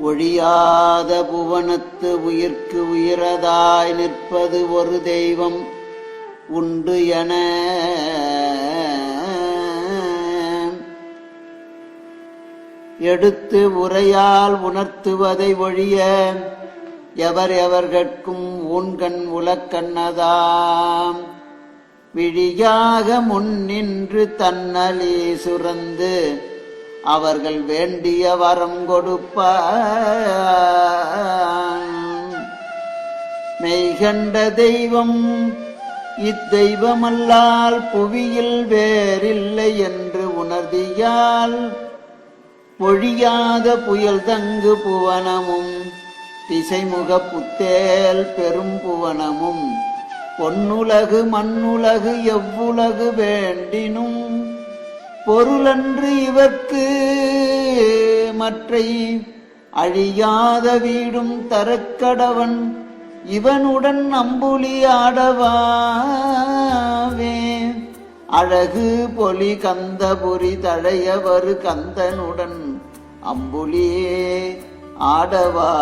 ஒழியாத புவனத்து உயிர்க்கு உயிரதாய் நிற்பது ஒரு தெய்வம் உண்டு என. எடுத்து உரையால் உணர்த்துவதை ஒழிய எவர் எவர்கட்கும் ஊன்கண் உலக்கண்ணதாம். விழியாக முன்னின்று தன்னலி சுரந்து அவர்கள் வேண்டிய வரம் கொடுப்ப மெய்கண்ட தெய்வம் இத்தெய்வமல்லால் புவியில் வேறில்லை என்று உணர்தியால் பொழியாத புயல் தங்கு புவனமும் திசைமுக புத்தேல் பெரும் புவனமும் பொன்னுலகு மண்ணுலகு எவ்வுலகு வேண்டினும் பொருளன்று இவர்க்கு மற்றை அழியாத வீடும் தரக்கடவன் இவனுடன் அம்புலி ஆடவாவே. அழகு பொலி கந்தபுரி தழையவரு கந்தனுடன் அம்புலியே ஆடவா.